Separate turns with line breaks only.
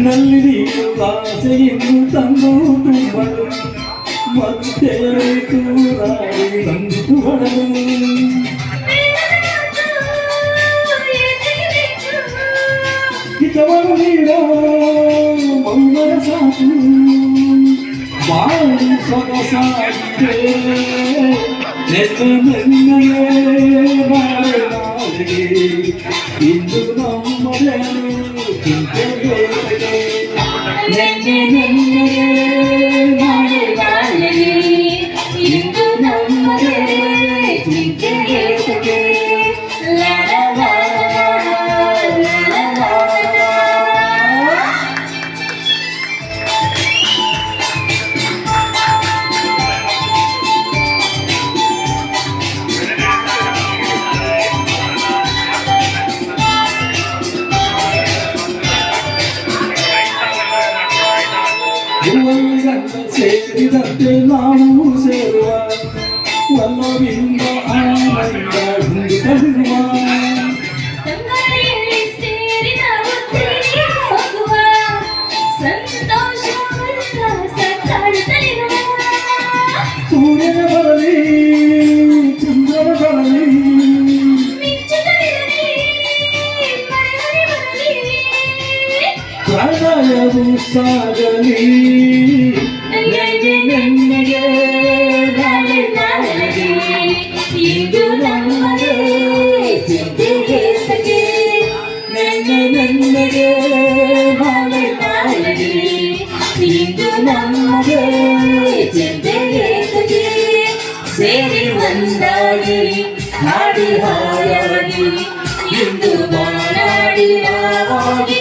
ನನ್ನಲ್ಲಿ ನೀನು ಆಸೆಯನ್ನು ತಂದು ತುಂಬಲು ಮತ್ತೆ ತೂರಾಡಿ ನಂದಿತು ಹೊರಲು ಹಿತವನ್ನು ನೀಡೋ ಮೌನದ ಸಾಕು ಬಾಳಿ ಸೊಗಸಾಗಿದೆ ನೆನ್ನ ನೆನ್ನಯೇ ಬಾಳೆ ನಾಳೆಗೆ ಇಂದು ನಮ್ಮದೇ
yeah
ಹೂವಲ್ಲಿಗಂತ ಸೇರಿದಂತೆ ನಾವು ಸೇರುವ ಒಲ್ಲವಿಂದ ಆನಂದ ಹುಂದು ತರುವ
ತಂಗಾಳಿಯಲ್ಲಿ ಸೇರಿ ನಾವು ತಿರುಗಿ ಹೋಗುವ ಸಂತೋಷ
ಪ್ರಣಯವು ಸಾಗಲಿ. ನೆನೆ ನೆನ್ನೆಗೆ
ನಾಳೆ ನಾಳೆಗೆ ಇಂದು ನಮ್ಮದೇ ಚಿಂತೆಗೆ ಸಗೆ
ನೆನ್ನೆ ನೆನ್ನೆಗೆ ನಾಳೆ
ನಾಳೆಗೆ ಇಂದು ನಮ್ಮದೇ ಚಿಂತೆಗೆ ಸಗೆ ಸೇರಿ ಒಂದಾಗಿ ಹಾಡಿ ಹಾಯಾಗಿ ಇಂದು ಮಾನಾಡಿ ನಾವು